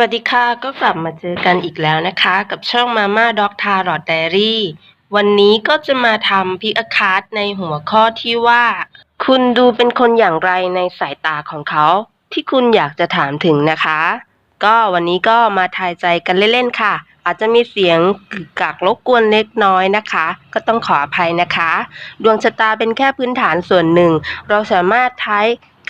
วัสดีค่ะ ก็กลับมาเจอกันอีกแล้วนะคะ กับช่องมาม่าด็อกทารอดไดรี่วันนี้ก็จะมาทำพิกอาคาร์ดในหัวข้อที่ว่า คุณดูเป็นคนอย่างไรในสายตาของเขา ที่คุณอยากจะถามถึงนะคะ ก็วันนี้ก็มาทายใจกันเล่นๆค่ะ อาจจะมีเสียงกึกกักรบกวนเล็กน้อยนะคะ ก็ต้องขออภัยนะคะ ดวงชะตาเป็นแค่พื้นฐานส่วนหนึ่ง เราสามารถใช้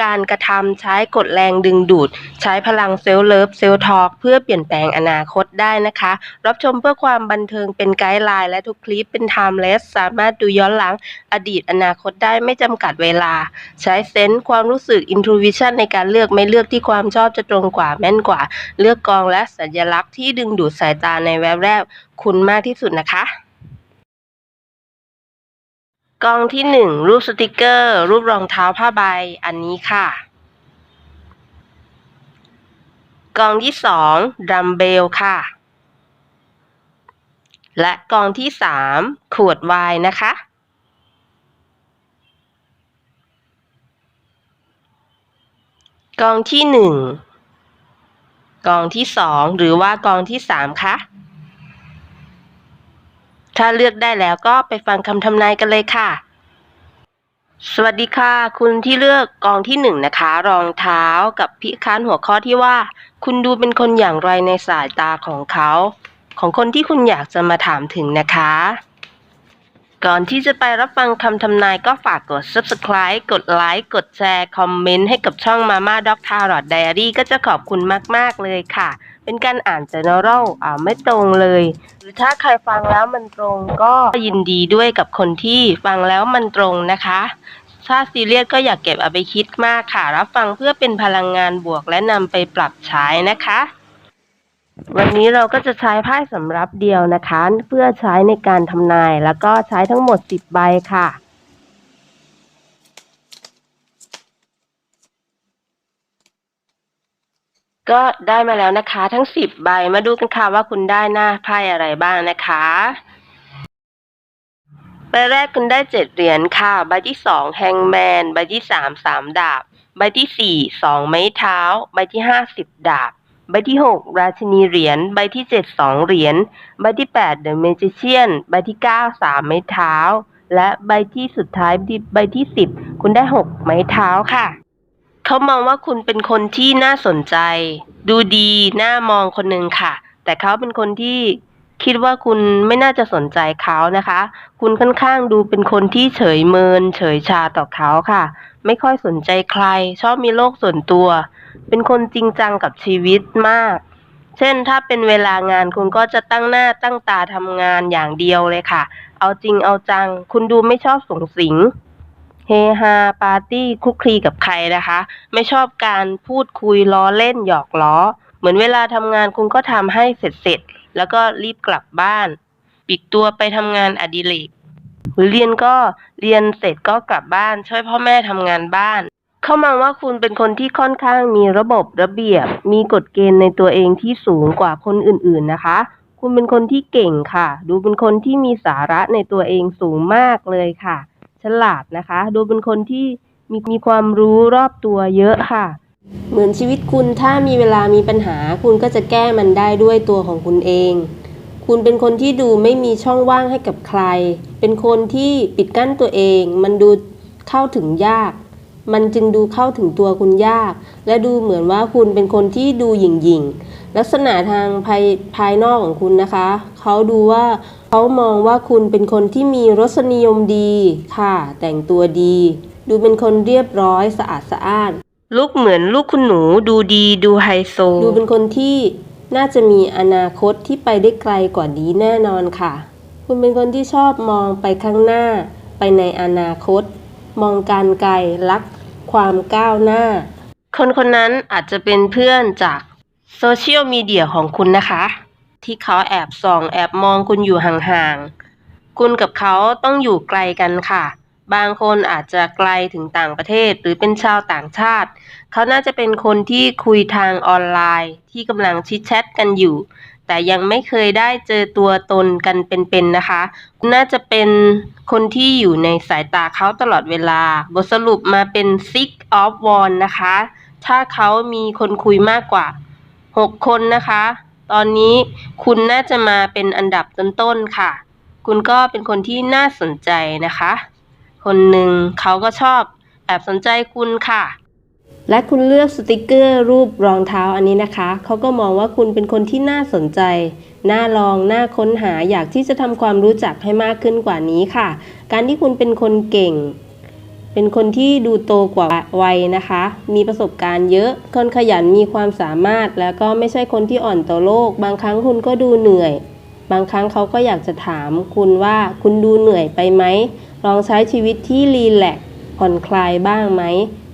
การกระทำใช้กฎแรงดึงดูด ใช้พลังเซลล์เลิฟเซลล์ทอล์กเพื่อเปลี่ยนแปลงอนาคตได้นะคะ รับชมเพื่อความบันเทิงเป็นไกด์ไลน์และทุกคลิปเป็นไทม์เลสสามารถดูย้อนหลังอดีตอนาคตได้ไม่จำกัดเวลา ใช้เซนส์ความรู้สึกอินทูวิชั่นในการเลือกไม่เลือกที่ความชอบจะตรงกว่าแม่นกว่า เลือกกองและสัญลักษณ์ที่ดึงดูดสายตาในแวบแรกคุณมากที่สุดนะคะ กองที่หนึ่งรูปสติกเกอร์ รูปรองเท้าผ้าใบอันนี้ค่ะ กองที่สองดัมเบลค่ะ และกองที่สามขวดไวน์นะคะ กองที่หนึ่งกองที่สองหรือว่ากองที่สามคะ ถ้าเลือกได้แล้วก็ไปฟังคำทำนายกันเลยค่ะ สวัสดีค่ะ คุณที่เลือกกองที่หนึ่งนะคะ รองเท้ากับพิคานหัวข้อที่ว่า คุณดูเป็นคนอย่างไรในสายตาของเขา ของคนที่คุณอยากจะมาถามถึงนะคะ ก่อนที่จะไปรับฟังคำทำนายก็ฝากกด subscribe กดไลค์กดแชร์ คอมเมนต์ให้กับช่อง Mama Doc Tarot Diary ก็จะขอบคุณมาก ๆ เลยค่ะ เป็นการอ่าน general อ่าไม่ตรงเลย หรือถ้าใครฟังแล้วมันตรงก็ยินดีด้วยกับคนที่ฟังแล้วมันตรงนะคะ ถ้าซีเรียสก็อย่าเก็บเอาไปคิดมากค่ะ รับฟังเพื่อเป็นพลังงานบวกและนำไปปรับใช้นะคะ วันนี้เราก็จะใช้ไพ่สำรับเดียวนะคะ เพื่อใช้ในการทำนายแล้วก็ใช้ทั้งหมด 10 ใบค่ะ ก็ได้มาแล้วนะคะ ทั้ง10ใบมาดูกันค่ะว่าคุณได้หน้าไพ่อะไรบ้างนะคะใบแรกคุณได้เจ็ดเหรียญค่ะ ใบที่สองแฮงแมน ใบที่สามสามดาบ ใบที่สี่สองไม้เท้า ใบที่ห้าสิบดาบ ใบที่หกราชินีเหรียญ ใบที่เจ็ดสองเหรียญ ใบที่แปดเดอะเมจิเชียน ใบที่เก้าสามไม้เท้า และใบที่สุดท้ายใบที่สิบคุณได้หกไม้เท้าค่ะ เขามองว่าคุณเป็นคนที่น่าสนใจ ดูดีน่ามองคนหนึ่งค่ะ แต่เขาเป็นคนที่คิดว่าคุณไม่น่าจะสนใจเขานะคะ คุณค่อนข้างดูเป็นคนที่เฉยเมิน เฉยชาต่อเขาค่ะ ไม่ค่อยสนใจใคร ชอบมีโลกส่วนตัว เป็นคนจริงจังกับชีวิตมาก เช่นถ้าเป็นเวลางานคุณก็จะตั้งหน้าตั้งตาทำงานอย่างเดียวเลยค่ะ เอาจริงเอาจัง คุณดูไม่ชอบสงสิง เฮฮาปาร์ตี้คุกคลีกับใครนะคะ ไม่ชอบการพูดคุยล้อเล่นหยอกล้อ เหมือนเวลาทำงานคุณก็ทำให้เสร็จเสร็จแล้วก็รีบกลับบ้านปลีกตัวไปทำงานอดิเรกหรือเรียนก็เรียนเสร็จก็กลับบ้าน ช่วยพ่อแม่ทำงานบ้าน เข้ามองว่าคุณเป็นคนที่ค่อนข้างมีระบบระเบียบ มีกฎเกณฑ์ในตัวเองที่สูงกว่าคนอื่นๆนะคะ คุณเป็นคนที่เก่งค่ะ ดูเป็นคนที่มีสาระในตัวเองสูงมากเลยค่ะ ฉลาดนะคะ ดูเป็นคนที่มีมีความรู้รอบตัวเยอะค่ะ เหมือนชีวิตคุณถ้ามีเวลามีปัญหา คุณก็จะแก้มันได้ด้วยตัวของคุณเอง คุณเป็นคนที่ดูไม่มีช่องว่างให้กับใคร เป็นคนที่ปิดกั้นตัวเอง มันดูเข้าถึงยาก มันจึงดูเข้าถึงตัวคุณยาก และดูเหมือนว่าคุณเป็นคนที่ดูหยิ่งหยิ่งๆลักษณะทางภายภายนอกของคุณนะคะ เขาดูว่าเขามองว่าคุณเป็นคนที่มีรสนิยมดีค่ะ แต่งตัวดี ดูเป็นคนเรียบร้อยสะอาดสะอ้านลูกเหมือนลูกคุณหนูดูดีดูไฮโซ ดูเป็นคนที่น่าจะมีอนาคตที่ไปได้ไกลกว่านี้แน่นอนค่ะ คุณเป็นคนที่ชอบมองไปข้างหน้า ไปในอนาคต มองการไกลรัก ความก้าวหน้า คนคนนั้นอาจจะเป็นเพื่อนจากโซเชียลมีเดียของคุณนะคะ ที่เขาแอบส่องแอบมองคุณอยู่ห่างๆ คุณกับเขาต้องอยู่ไกลกันค่ะ บางคนอาจจะไกลถึงต่างประเทศหรือเป็นชาวต่างชาติ เขาน่าจะเป็นคนที่คุยทางออนไลน์ ที่กำลังชิดแชทกันอยู่ แต่ยังไม่เคยได้เจอตัวตนกันเป็นๆนะคะ น่าจะเป็นคนที่อยู่ในสายตาเขาตลอดเวลา บทสรุปมาเป็น six of wands นะคะ ถ้าเขามีคนคุยมากกว่าหกคนนะคะ ตอนนี้คุณน่าจะมาเป็นอันดับต้นๆค่ะ คุณก็เป็นคนที่น่าสนใจนะคะ คนหนึ่งเขาก็ชอบแอบสนใจคุณค่ะ และคุณเลือกสติกเกอร์รูปรองเท้าอันนี้นะคะ เขาก็มองว่าคุณเป็นคนที่น่าสนใจ น่าลอง น่าค้นหา อยากที่จะทำความรู้จักให้มากขึ้นกว่านี้ค่ะ การที่คุณเป็นคนเก่ง เป็นคนที่ดูโตกว่าวัยนะคะ มีประสบการณ์เยอะ คนขยัน มีความสามารถ แล้วก็ไม่ใช่คนที่อ่อนต่อโลก บางครั้งคุณก็ดูเหนื่อย บางครั้งเขาก็อยากจะถามคุณว่าคุณดูเหนื่อยไปไหม ลองใช้ชีวิตที่รีแลกซ์ผ่อนคลายบ้างไหม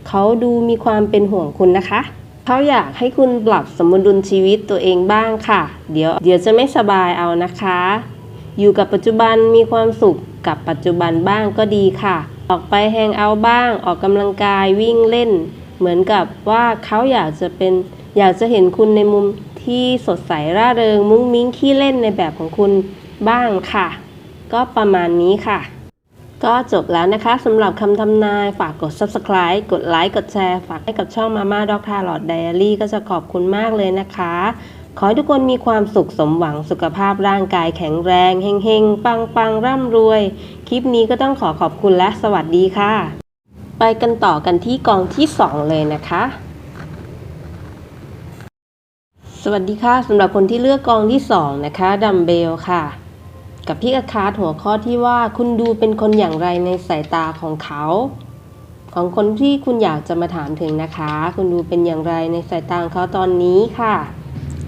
เขาดูมีความเป็นห่วงคุณนะคะ เขาอยากให้คุณปรับสมดุลชีวิตตัวเองบ้างค่ะ เดี๋ยวเดี๋ยวจะไม่สบายเอานะคะ อยู่กับปัจจุบันมีความสุขกับปัจจุบันบ้างก็ดีค่ะ ออกไปแฮงเอาบ้าง ออกกำลังกายวิ่งเล่น เหมือนกับว่าเขาอยากจะเป็น อยากจะเห็นคุณในมุมที่สดใสร่าเริงมุ้งมิ้งขี้เล่นในแบบของคุณบ้างค่ะ ก็ประมาณนี้ค่ะ ก็จบแล้วนะคะสำหรับคำทำนายฝากกด subscribe กดไลค์กดแชร์ ฝากให้กับช่องมาม่าด็อกทาร์ลอดไดอารี่ก็จะขอบคุณมากเลยนะคะ ขอให้ทุกคนมีความสุขสมหวังสุขภาพร่างกายแข็งแรงเฮงๆ ปังๆ ร่ำรวย คลิปนี้ก็ต้องขอขอบคุณและสวัสดีค่ะ ไปกันต่อกันที่กองที่ 2 เลยนะคะสวัสดีค่ะสำหรับคนที่เลือกกองที่ 2 นะคะดัมเบลค่ะ กับพี่อาคาดหัวข้อที่ว่าคุณดูเป็นคนอย่างไรในสายตาของเขา ของคนที่คุณอยากจะมาถามถึงนะคะ คุณดูเป็นอย่างไรในสายตาเขาตอนนี้ค่ะ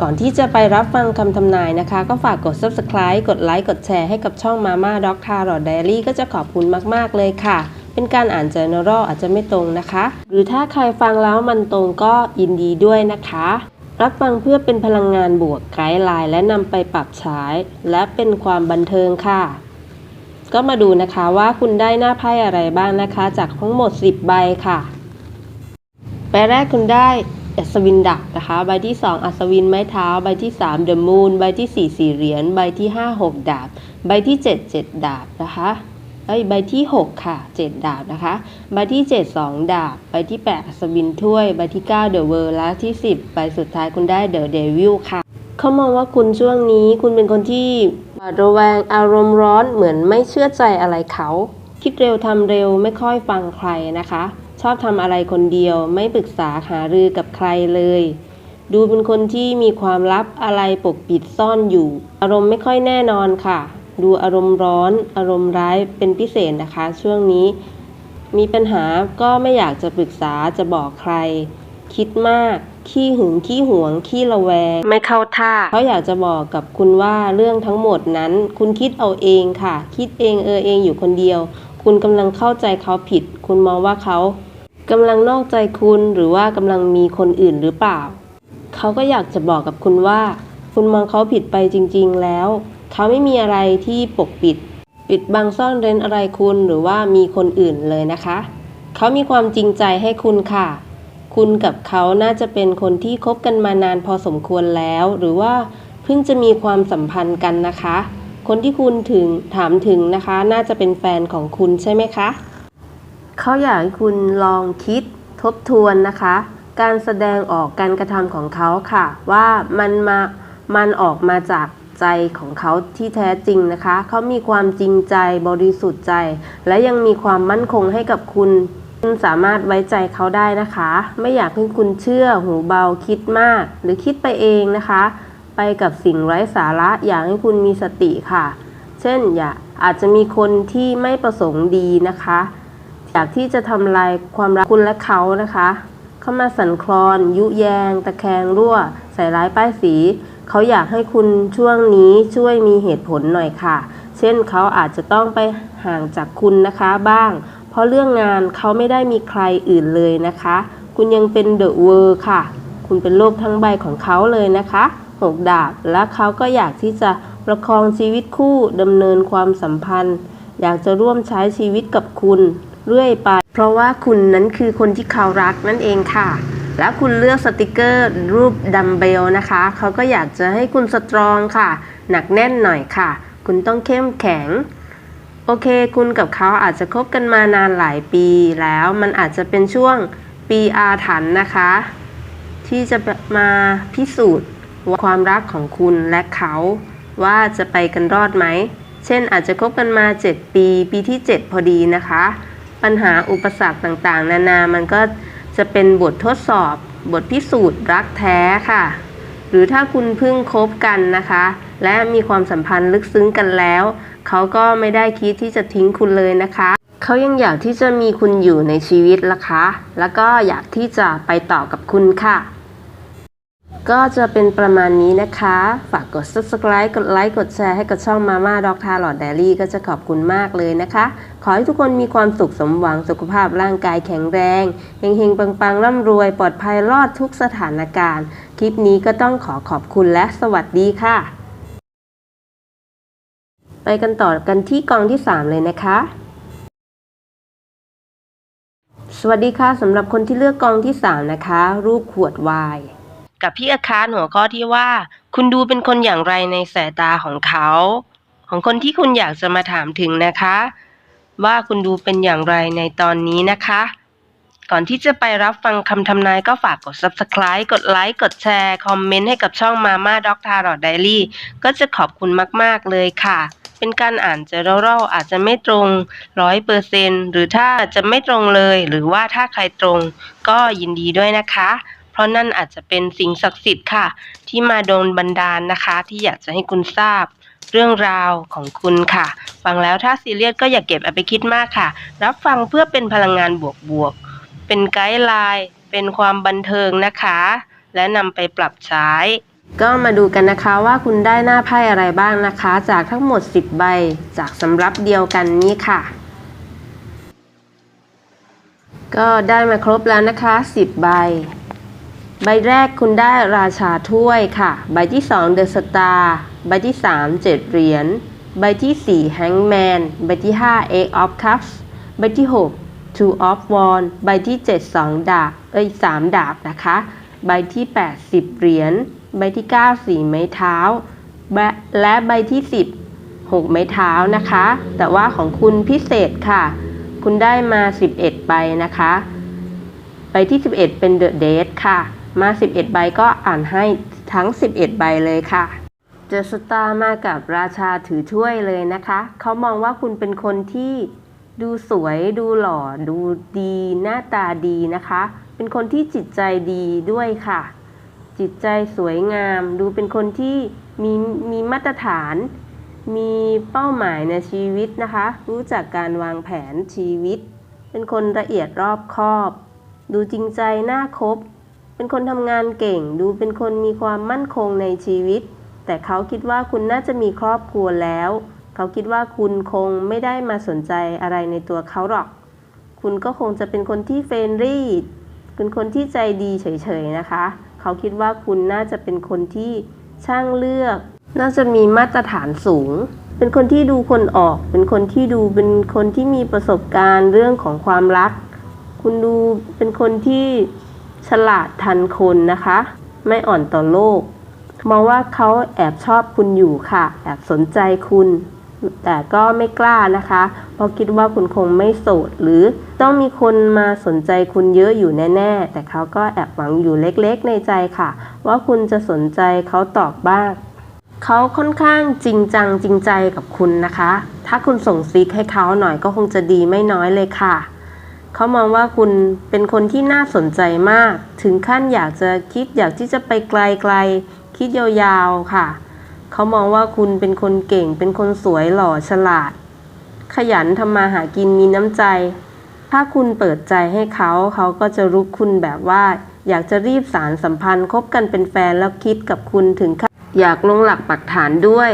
ก่อนที่จะไปรับฟังคำทำนายนะคะ ก็ฝากกด subscribe กดไลค์กดแชร์ให้กับช่อง Mama Doc Tarot Diary ก็จะขอบคุณมาก ๆ เลยค่ะ เป็นการอ่าน General อาจจะไม่ตรงนะคะ หรือถ้าใครฟังแล้วมันตรงก็ยินดีด้วยนะคะ รับฟังเพื่อเป็นพลังงานบวกไกด์ไลน์และนำไปปรับใช้ และเป็นความบันเทิงค่ะ ก็มาดูนะคะว่าคุณได้หน้าไพ่อะไรบ้างนะคะ จากทั้งหมด 10 ใบค่ะ ใบแรกคุณได้อัศวินดับนะคะ ใบที่ 2 อัศวินไม้เท้า ใบที่3 The Moon ใบที่ 4 สี่เหรียญ ใบที่ 5 6 ดาบ ใบที่ 7 7 ดาบนะคะ เอ้ยใบที่ 6 ค่ะ 7 ดาบนะคะ ใบที่ 7 2 ดาบ ใบที่8อัศวินถ้วย ใบที่9 The World และที่ 10 ใบสุดท้ายคุณได้ The Devil ค่ะ เขามองว่าคุณช่วงนี้คุณเป็นคนที่หวาดระแวงอารมณ์ร้อนเหมือนไม่เชื่อใจอะไรเขา คิดเร็วทำเร็วไม่ค่อยฟังใครนะคะ ชอบทำอะไรคนเดียวไม่ปรึกษาหารือกับใครเลยดูเป็นคนที่มีความลับอะไรปกปิดซ่อนอยู่ อารมณ์ไม่ค่อยแน่นอนค่ะ ดูอารมณ์ร้อน อารมณ์ร้ายเป็นพิเศษนะคะ ช่วงนี้มีปัญหาก็ไม่อยากจะปรึกษาจะบอกใคร คิดมาก ขี้หึงขี้หวง ขี้ระแวง ไม่เข้าท่าเขาอยากจะบอกกับคุณว่าเรื่องทั้งหมดนั้น คุณคิดเอาเองค่ะ คิดเองเออเองอยู่คนเดียว คุณกำลังเข้าใจเขาผิด คุณมองว่าเขากำลังนอกใจคุณหรือว่ากำลังมีคนอื่นหรือเปล่า เขาก็อยากจะบอกกับคุณว่า คุณมองเขาผิดไปจริง ๆ แล้ว เขาไม่มีอะไรที่ปกปิด ปิดบังซ่อนเร้นอะไรคุณหรือว่ามีคนอื่นเลยนะคะ เขามีความจริงใจให้คุณค่ะ คุณกับเขาน่าจะเป็นคนที่คบกันมานานพอสมควรแล้ว หรือว่าเพิ่งจะมีความสัมพันธ์กันนะคะ คนที่คุณถึงถามถึงนะคะ น่าจะเป็นแฟนของคุณใช่ไหมคะ เขาอยากให้คุณลองคิดทบทวนนะคะ การแสดงออกการกระทำของเขาค่ะ ว่ามันมา มันออกมาจากใจของเขาที่แท้จริงนะคะ เขามีความจริงใจบริสุทธิ์ใจ และยังมีความมั่นคงให้กับคุณ คุณสามารถไว้ใจเขาได้นะคะ ไม่อยากให้คุณเชื่อหูเบาคิดมาก หรือคิดไปเองนะคะ ไปกับสิ่งไร้สาระอยากให้คุณมีสติค่ะ เช่นอย่าอาจจะมีคนที่ไม่ประสงค์ดีนะคะอยากที่จะทำลายความรักคุณและเขานะคะ เข้ามาสั่นคลอน ยุแยง ตะแคงรั่ว ใส่ร้ายป้ายสี เขาอยากให้คุณช่วงนี้ช่วยมีเหตุผลหน่อยค่ะ เช่นเขาอาจจะต้องไปห่างจากคุณนะคะบ้าง เพราะเรื่องงานเขาไม่ได้มีใครอื่นเลยนะคะ คุณยังเป็นเดอะเวอร์ค่ะ คุณเป็นโลกทั้งใบของเขาเลยนะคะหกดาบ และเขาก็อยากที่จะประคองชีวิตคู่ดำเนินความสัมพันธ์ อยากจะร่วมใช้ชีวิตกับคุณเรื่อยไป เพราะว่าคุณนั้นคือคนที่เขารักนั่นเองค่ะ แล้วคุณเลือกสติกเกอร์รูปดัมเบลนะคะ เขาก็อยากจะให้คุณสตรองค่ะ หนักแน่นหน่อยค่ะ คุณต้องเข้มแข็ง โอเค คุณกับเขาอาจจะคบกันมานานหลายปีแล้วมันอาจจะเป็นช่วงปีอาถรรพ์นะคะ ที่จะมาพิสูจน์ว่าความรักของคุณและเขาว่าจะไปกันรอดไหม เช่นอาจจะคบกันมา 7 ปี ปีที่ 7 พอดีนะคะ ปัญหาอุปสรรคต่างๆ นานามันก็ จะเป็นบททดสอบบทพิสูจน์รักแท้ค่ะ หรือถ้าคุณเพิ่งคบกันนะคะ และมีความสัมพันธ์ลึกซึ้งกันแล้ว เขาก็ไม่ได้คิดที่จะทิ้งคุณเลยนะคะ เขายังอยากที่จะมีคุณอยู่ในชีวิตละคะ แล้วก็อยากที่จะไปต่อกับคุณค่ะ ก็จะเป็นประมาณนี้นะคะ ฝากกด subscribe กดไลค์กดแชร์ให้กับช่อง Mama Dog t a l o t Diary ก็จะขอบคุณมากเลยนะคะ ขอให้ทุกคนมีความสุขสมหวังสุขภาพร่างกายแข็งแรงเฮงๆ ปังๆ ร่ำรวย ปลอดภัยรอดทุกสถานการณ์ คลิปนี้ก็ต้องขอขอบคุณและสวัสดีค่ะ ไปกันต่อกันที่กองที่ 3 เลยนะคะสวัสดีค่ะสำหรับคนที่เลือกกองที่ 3 นะคะ รูปขวดไวน์ กับพี่อาคารหัวข้อที่ว่า คุณดูเป็นคนอย่างไรในสายตาของเขา ของคนที่คุณอยากจะมาถามถึงนะคะ ว่าคุณดูเป็นอย่างไรในตอนนี้นะคะ ก่อนที่จะไปรับฟังคำทำนายก็ฝากกด subscribe กดไลค์กดแชร์คอมเมนต์ให้กับช่อง Mama Dog Tarot Diary ก็จะขอบคุณมาก ๆ เลยค่ะเป็นการอ่านเจอเล่าๆอาจจะไม่ตรงร้อยเปอร์เซนหรือถ้าจะไม่ตรงเลย หรือว่าถ้าใครตรงก็ยินดีด้วยนะคะ เพราะนั่นอาจจะเป็นสิ่งศักดิ์สิทธิ์ค่ะ ที่มาโดนบันดาลนะคะ ที่อยากจะให้คุณทราบเรื่องราวของคุณค่ะ ฟังแล้วถ้าซีเรียสก็อย่าเก็บเอาไปคิดมากค่ะ รับฟังเพื่อเป็นพลังงานบวกๆ เป็นไกด์ไลน์ เป็นความบันเทิงนะคะ และนำไปปรับใช้ ก็มาดูกันนะคะว่าคุณได้หน้าไพ่อะไรบ้างนะคะ จากทั้งหมด 10 ใบจากสำรับเดียวกันนี้ค่ะ ก็ได้มาครบแล้วนะคะ 10 ใบ ใบแรกคุณได้ราชาถ้วยค่ะ ใบที่2 The Star ใบที่ 3 7 เหรียญ ใบที่4 Hangman ใบที่5 Eight of Cups ใบที่ 6 Two of Wands ใบที่ 7 2 ดาบ เอ้ย 3 ดาบนะคะ ใบที่ 8 10 เหรียญ ใบที่ 9 4 ไม้เท้า และและใบที่ 10 6 ไม้เท้านะคะ แต่ว่าของคุณพิเศษค่ะ คุณได้มา 11 ใบนะคะ ใบที่ 11 เป็น The Date ค่ะ มา 11 ใบก็อ่านให้ทั้ง 11 ใบเลยค่ะเจสตามากับราชาถือถ้วยเลยนะคะ เขามองว่าคุณเป็นคนที่ดูสวยดูหล่อดูดีหน้าตาดีนะคะ เป็นคนที่จิตใจดีด้วยค่ะ จิตใจสวยงาม ดูเป็นคนที่มีมีมาตรฐาน มีเป้าหมายในชีวิตนะคะ รู้จักการวางแผนชีวิต เป็นคนละเอียดรอบคอบ ดูจริงใจน่าคบ เป็นคนทำงานเก่ง ดูเป็นคนมีความมั่นคงในชีวิต แต่เขาคิดว่าคุณน่าจะมีครอบครัวแล้ว เขาคิดว่าคุณคงไม่ได้มาสนใจอะไรในตัวเขาหรอก คุณก็คงจะเป็นคนที่เฟรนลี่เป็นคนที่ใจดีเฉยๆนะคะ เขาคิดว่าคุณน่าจะเป็นคนที่ช่างเลือก น่าจะมีมาตรฐานสูง เป็นคนที่ดูคนออก เป็นคนที่ดูเป็นคนที่มีประสบการณ์เรื่องของความรัก คุณดูเป็นคนที่ ฉลาดทันคนนะคะ ไม่อ่อนต่อโลก มองว่าเขาแอบชอบคุณอยู่ค่ะ แอบสนใจคุณ แต่ก็ไม่กล้านะคะ เพราะคิดว่าคุณคงไม่โสด หรือต้องมีคนมาสนใจคุณเยอะอยู่แน่ๆ แต่เขาก็แอบหวังอยู่เล็กๆ ในใจค่ะ ว่าคุณจะสนใจเขาตอบบ้างเขาค่อนข้างจริงจังจริงใจกับคุณนะคะ ถ้าคุณส่งซิกให้เขาหน่อยก็คงจะดีไม่น้อยเลยค่ะ เขามองว่าคุณเป็นคนที่น่าสนใจมาก ถึงขั้นอยากจะคิดอยากที่จะไปไกลๆ คิดยาวๆ ค่ะ เขามองว่าคุณเป็นคนเก่ง เป็นคนสวยหล่อฉลาด ขยันทำมาหากินมีน้ำใจ ถ้าคุณเปิดใจให้เขา เขาก็จะรุกคุณแบบว่า อยากจะรีบสารสัมพันธ์คบกันเป็นแฟนแล้วคิดกับคุณถึงขั้นอยากลงหลักปักฐานด้วย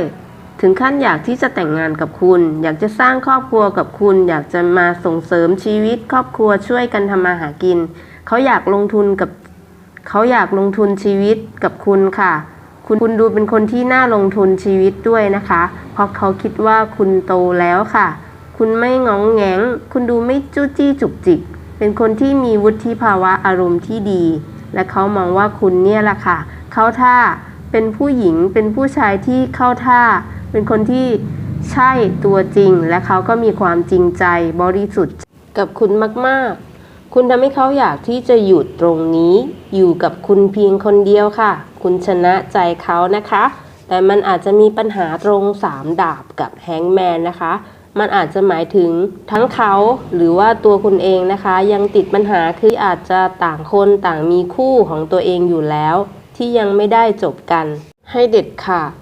ถึงขั้นอยากที่จะแต่งงานกับคุณ อยากจะสร้างครอบครัวกับคุณ อยากจะมาส่งเสริมชีวิต ครอบครัวช่วยกันทำมาหากิน เขาอยากลงทุนกับเขาอยากลงทุนชีวิตกับคุณค่ะ คุณคุณดูเป็นคนที่น่าลงทุนชีวิตด้วยนะคะ เพราะเขาคิดว่าคุณโตแล้วค่ะ คุณไม่งองแงง คุณดูไม่จู้จี้จุกจิก เป็นคนที่มีวุฒิภาวะอารมณ์ที่ดี และเขามองว่าคุณเนี่ยแหละค่ะ เข้าท่า เป็นผู้หญิง เป็นผู้ชายที่เข้าท่า เป็นคนที่ใช่ตัวจริงและเขาก็มีความจริงใจบริสุทธิ์กับคุณมากๆ คุณทำให้เขาอยากที่จะหยุดตรงนี้ อยู่กับคุณเพียงคนเดียวค่ะ คุณชนะใจเขานะคะ แต่มันอาจจะมีปัญหาตรง3ดาบกับแฮงแมนนะคะ มันอาจจะหมายถึงทั้งเขาหรือว่าตัวคุณเองนะคะ ยังติดปัญหาคืออาจจะต่างคนต่างมีคู่ของตัวเองอยู่แล้ว ที่ยังไม่ได้จบกัน ให้เด็ดขาด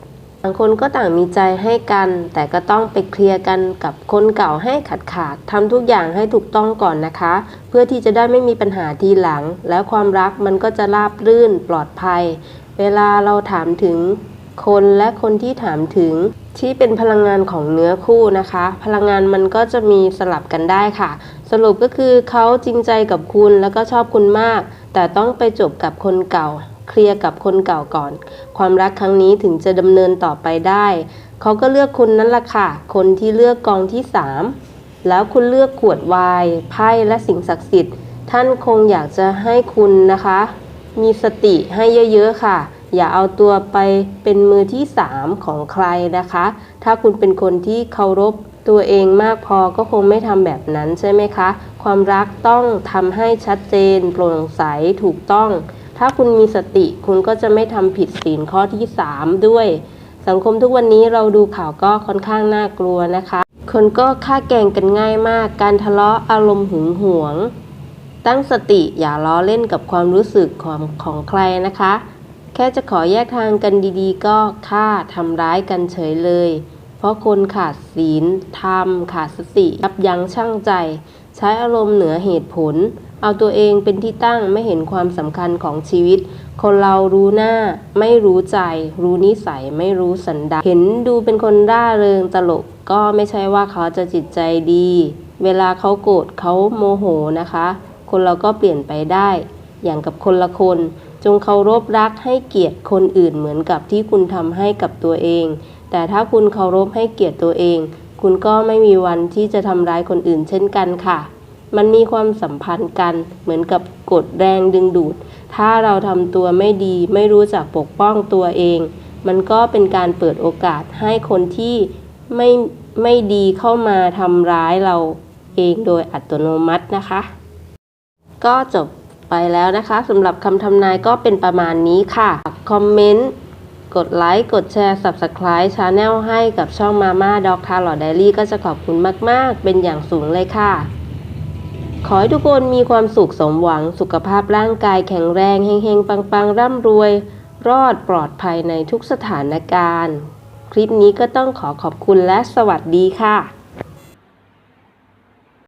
างคนก็ต่างมีใจให้กัน แต่ก็ต้องไปเคลียร์กันกับคนเก่าให้ขาดขาดทำทุกอย่างให้ถูกต้องก่อนนะคะ เพื่อที่จะได้ไม่มีปัญหาทีหลัง แล้วความรักมันก็จะราบรื่นปลอดภัย เวลาเราถามถึงคนและคนที่ถามถึงที่เป็นพลังงานของเนื้อคู่นะคะ พลังงานมันก็จะมีสลับกันได้ค่ะ สรุปก็คือเขาจริงใจกับคุณแล้วก็ชอบคุณมาก แต่ต้องไปจบกับคนเก่า เคลียร์กับคนเก่าก่อน ความรักครั้งนี้ถึงจะดำเนินต่อไปได้ เขาก็เลือกคุณนั่นแหละค่ะ คนที่เลือกกองที่ 3 แล้วคุณเลือกขวดวน์ไพ่และสิ่งศักดิ์สิทธิ์ ท่านคงอยากจะให้คุณนะคะ มีสติให้เยอะๆค่ะ อย่าเอาตัวไปเป็นมือที่ 3 ของใครนะคะ ถ้าคุณเป็นคนที่เคารพตัวเองมากพอก็คงไม่ทำแบบนั้นใช่ไหมคะ ความรักต้องทำให้ชัดเจน โปร่งใสถูกต้อง ถ้าคุณมีสติคุณก็จะไม่ทำผิดศีลข้อที่ 3 ด้วย สังคมทุกวันนี้เราดูข่าวก็ค่อนข้างน่ากลัวนะคะ คนก็ฆ่าแกงกันง่ายมาก การทะเลาะอารมณ์หึงหวง ตั้งสติอย่าล้อเล่นกับความรู้สึกของของใครนะคะ แค่จะขอแยกทางกันดีๆ ก็ฆ่าทำร้ายกันเฉยเลย เพราะคนขาดศีลธรรมขาดสติยับยั้งชั่งใจ ใช้อารมณ์เหนือเหตุผล เอาตัวเองเป็นที่ตั้งไม่เห็นความสำคัญของชีวิต คนเรารู้หน้า ไม่รู้ใจ รู้นิสัยไม่รู้สันดานเห็นดูเป็นคนร่าเริงตลกก็ไม่ใช่ว่าเขาจะจิตใจดี เวลาเขาโกรธเขาโมโหนะคะ คนเราก็เปลี่ยนไปได้ อย่างกับคนละคน จงเคารพรักให้เกียรติคนอื่นเหมือนกับที่คุณทำให้กับตัวเอง แต่ถ้าคุณเคารพให้เกียรติตัวเอง คุณก็ไม่มีวันที่จะทำร้ายคนอื่นเช่นกันค่ะ มันมีความสัมพันธ์กัน เหมือนกับกดแรงดึงดูด ถ้าเราทำตัวไม่ดีไม่รู้จักปกป้องตัวเอง มันก็เป็นการเปิดโอกาสให้คนที่ไม่ไม่ดีเข้ามาทำร้ายเราเองโดยอัตโนมัตินะคะ ก็จบไปแล้วนะคะสำหรับคำทำนายก็เป็นประมาณนี้ค่ะคอมเมนต์กดไลค์กดแชร์ Subscribe ชาแนลให้กับช่องมาม่าด็อกทาร์ลอดไดรี่ก็จะขอบคุณมาก ๆ เป็นอย่างสูงเลยค่ะ ขอให้ทุกคนมีความสุขสมหวังสุขภาพร่างกายแข็งแรงเฮงๆ ปังๆ ร่ำรวย รอดปลอดภัยในทุกสถานการณ์ คลิปนี้ก็ต้องขอขอบคุณและสวัสดีค่ะ